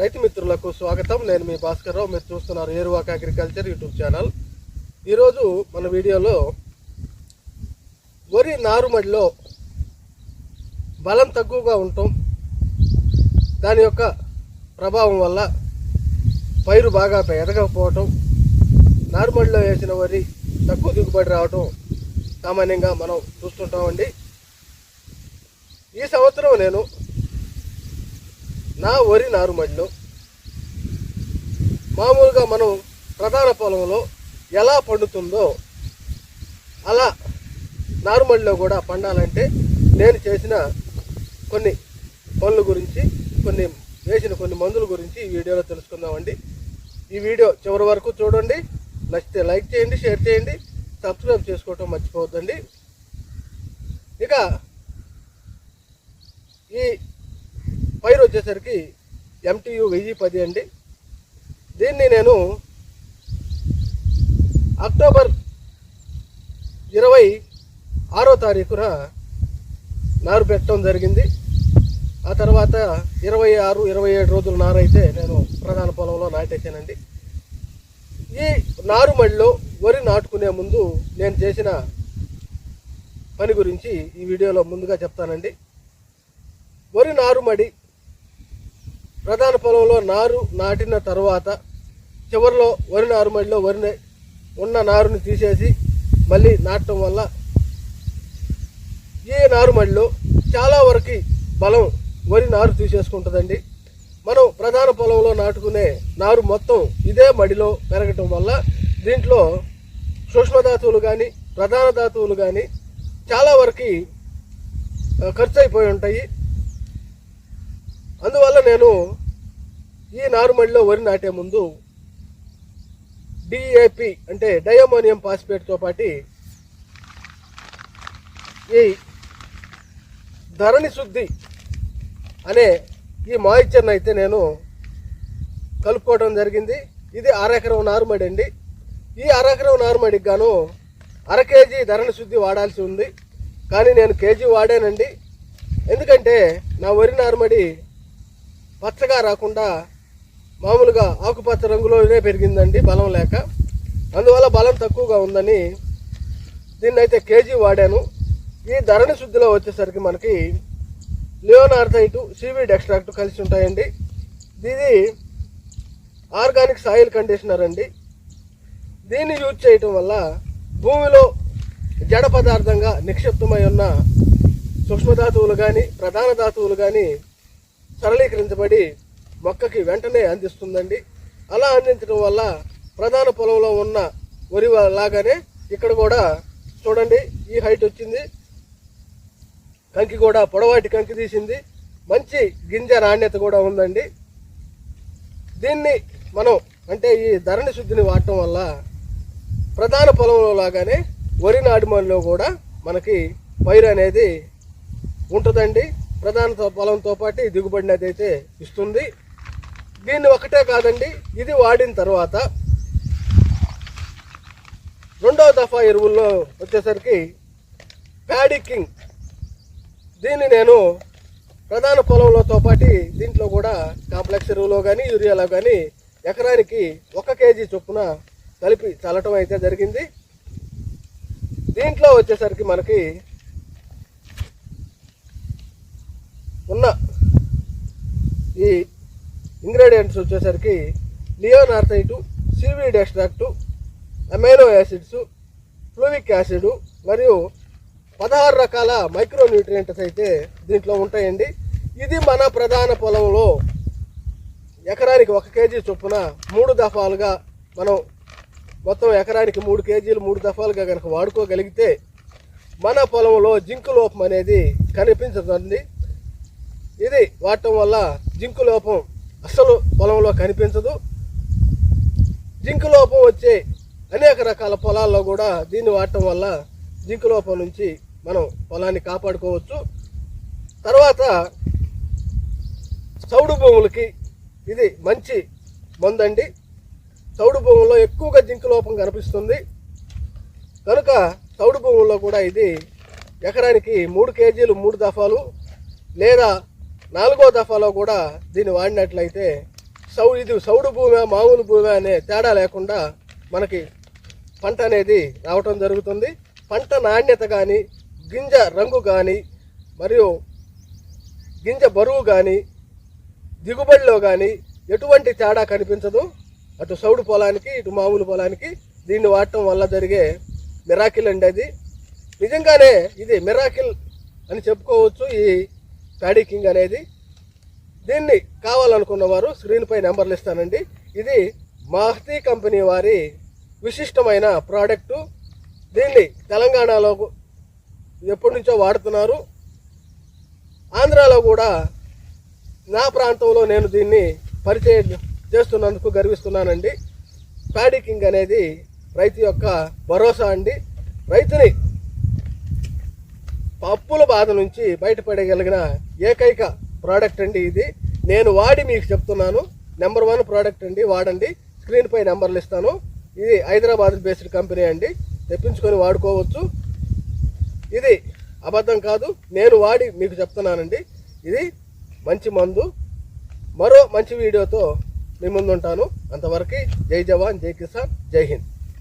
రైతు మిత్రులకు స్వాగతం. నేను మీ భాస్కర్ రావు. మీరు చూస్తున్నారు ఏరువాక అగ్రికల్చర్ యూట్యూబ్ ఛానల్. ఈరోజు మన వీడియోలో వరి నారుమడిలో బలం తక్కువగా ఉండటం దాని యొక్క ప్రభావం వల్ల పైరు బాగా ఎదగకపోవటం నారుమడిలో వేసిన వరి తక్కువ దిగుబడి రావటం సామాన్యంగా మనం చూస్తుంటామండి. ఈ సంవత్సరం నేను నా వరి నారుమడిలో మామూలుగా మనం ప్రధాన పొలంలో ఎలా పండుతుందో అలా నారుమడిలో కూడా పండాలంటే నేను చేసిన కొన్ని పనుల గురించి కొన్ని వేసిన కొన్ని మందుల గురించి ఈ వీడియోలో తెలుసుకుందామండి. ఈ వీడియో చివరి వరకు చూడండి. నచ్చితే లైక్ చేయండి షేర్ చేయండి. సబ్స్క్రైబ్ చేసుకోవటం మర్చిపోవద్దండి. ఇక ఈ పైరు వచ్చేసరికి ఎంటీయు వెయ్యి పది అండి. దీన్ని నేను అక్టోబర్ ఇరవై ఆరో తారీఖున నారు పెట్టడం జరిగింది. ఆ తర్వాత ఇరవై ఆరు ఇరవై ఏడు రోజుల నారు అయితే నేను ప్రధాన పొలంలో నాటేశానండి. ఈ నారుమడిలో వరి నాటుకునే ముందు నేను చేసిన పని గురించి ఈ వీడియోలో ముందుగా చెప్తానండి. వరి నారుమడి ప్రధాన పొలంలో నారు నాటిన తర్వాత చివరిలో వరి నారుమడిలో వరిని ఉన్న నారుని తీసేసి మళ్ళీ నాటడం వల్ల ఈ నారుమడిలో చాలా వరకు బలం వరి నారు తీసేసుకుంటుందండి. మనం ప్రధాన పొలంలో నాటుకునే నారు మొత్తం ఇదే మడిలో పెరగటం వల్ల దీంట్లో సూక్ష్మధాతువులు కానీ ప్రధాన ధాతువులు కానీ చాలా వరకు ఖర్చు అయిపోయి ఉంటాయి. అందువల్ల నేను ఈ నారుమడిలో వరి నాటే ముందు డిఏపి అంటే డయమోనియం పాస్పేట్తో పాటి ఈ ధరణి శుద్ధి అనే ఈ మాయిశ్చర్ని అయితే నేను కలుపుకోవడం జరిగింది. ఇది అరెకరం నారుమడి అండి. ఈ అరెకరం నారుమడికి గాను అర కేజీ ధరణి శుద్ధి వాడాల్సి ఉంది. కానీ నేను కేజీ వాడానండి. ఎందుకంటే నా వరి నారుమడి పచ్చగా రాకుండా మామూలుగా ఆకుపచ్చ రంగులోనే పెరిగిందండి బలం లేక. అందువల్ల బలం తక్కువగా ఉందని దీన్ని అయితే కేజీ వాడాను. ఈ ధరణి శుద్ధిలో వచ్చేసరికి మనకి లియోనార్థైటు సీవీడ్ ఎక్స్ట్రాక్ట్ కలిసి ఉంటాయండి. ఇది ఆర్గానిక్ సాయిల్ కండిషనర్ అండి. దీన్ని యూజ్ చేయటం వల్ల భూమిలో జడ పదార్థంగా నిక్షిప్తమై ఉన్న సూక్ష్మధాతువులు కానీ ప్రధాన ధాతువులు కానీ సరళీకరించబడి మొక్కకి వెంటనే అందిస్తుందండి. అలా అందించడం వల్ల ప్రధాన పొలంలో ఉన్న వరి లాగానే ఇక్కడ కూడా చూడండి ఈ హైట్ వచ్చింది. కంకి కూడా పొడవాటి కంకి తీసింది. మంచి గింజ నాణ్యత కూడా ఉందండి. దీన్ని మనం అంటే ఈ ధరణి శుద్ధిని వాడటం వల్ల ప్రధాన పొలంలో లాగానే వరి నాటుమడిలో కూడా మనకి పైరు అనేది ఉంటుందండి. ప్రధాన పొలంతో పాటు దిగుబడిని అయితే ఇస్తుంది. దీన్ని ఒకటే కాదండి ఇది వాడిన తర్వాత రెండవ దఫా ఎరువుల్లో వచ్చేసరికి ప్యాడీ కింగ్. దీన్ని నేను ప్రధాన పొలంలోతో పాటు దీంట్లో కూడా కాంప్లెక్స్ ఎరువులో కానీ యూరియాలో కానీ ఎకరానికి ఒక కేజీ చొప్పున కలిపి చల్లటం అయితే జరిగింది. దీంట్లో వచ్చేసరికి మనకి ఉన్న ఈ ఇంగ్రీడియంట్స్ వచ్చేసరికి leonardite seaweed extract amino acids fulvic acid మరియు పదహారు రకాల మైక్రో న్యూట్రియంట్స్ అయితే దీంట్లో ఉంటాయండి. ఇది మన ప్రధాన పొలంలో ఎకరానికి ఒక కేజీ చొప్పున మూడు దఫాలుగా మనం మొత్తం ఎకరానికి మూడు కేజీలు మూడు దఫాలుగా కనుక వాడుకోగలిగితే మన పొలంలో జింకు లోపం అనేది కనిపించదండి. ఇది వాడటం వల్ల జింకు లోపం అసలు పొలంలో కనిపించదు. జింకు లోపం వచ్చే అనేక రకాల పొలాల్లో కూడా దీన్ని వాడటం వల్ల జింకు లోపం నుంచి మనం పొలాన్ని కాపాడుకోవచ్చు. తర్వాత చౌడు భూములకి ఇది మంచి మందండి. చౌడు భూముల్లో ఎక్కువగా జింకు లోపం కనిపిస్తుంది. కనుక చౌడు భూముల్లో కూడా ఇది ఎకరానికి మూడు కేజీలు మూడు దఫాలు లేదా నాలుగో దఫాలో కూడా దీన్ని వాడినట్లయితే సౌ ఇది సౌడు భూమి మామూలు భూమి అనే తేడా లేకుండా మనకి పంట అనేది రావటం జరుగుతుంది. పంట నాణ్యత కానీ గింజ రంగు కానీ మరియు గింజ బరువు కానీ దిగుబడిలో కానీ ఎటువంటి తేడా కనిపించదు. అటు సౌడు పొలానికి ఇటు మామూలు పొలానికి దీన్ని వాడటం వల్ల జరిగే మిరాకిల్ అండి అది. నిజంగానే ఇది మిరాకిల్ అని చెప్పుకోవచ్చు. ఈ స్టడీ కింగ్ అనేది దీన్ని కావాలనుకున్న వారు స్క్రీన్పై నెంబర్లు ఇస్తానండి. ఇది మహతీ కంపెనీ వారి విశిష్టమైన ప్రోడక్టు దీన్ని తెలంగాణలో ఎప్పటి నుంచో వాడుతున్నారు. ఆంధ్రాలో కూడా నా ప్రాంతంలో నేను దీన్ని పరిచయం చేస్తున్నందుకు గర్విస్తున్నానండి. ప్యాడీ కింగ్ అనేది రైతు యొక్క భరోసా అండి. రైతుని అప్పుల బాధ నుంచి బయటపడగలిగిన ఏకైక ప్రోడక్ట్ అండి ఇది. నేను వాడి మీకు చెప్తున్నాను. నెంబర్ వన్ ప్రోడక్ట్ అండి వాడండి. స్క్రీన్ పై నెంబర్లు ఇస్తాను. ఇది హైదరాబాద్ బేస్డ్ కంపెనీ అండి. తెప్పించుకొని వాడుకోవచ్చు. ఇది అబద్ధం కాదు. నేను వాడి మీకు చెప్తున్నానండి. ఇది మంచి మందు. మరో మంచి వీడియోతో మీ ముందుంటాను. అంతవరకు జై జవాన్ జై కిసాన్ జై హింద్.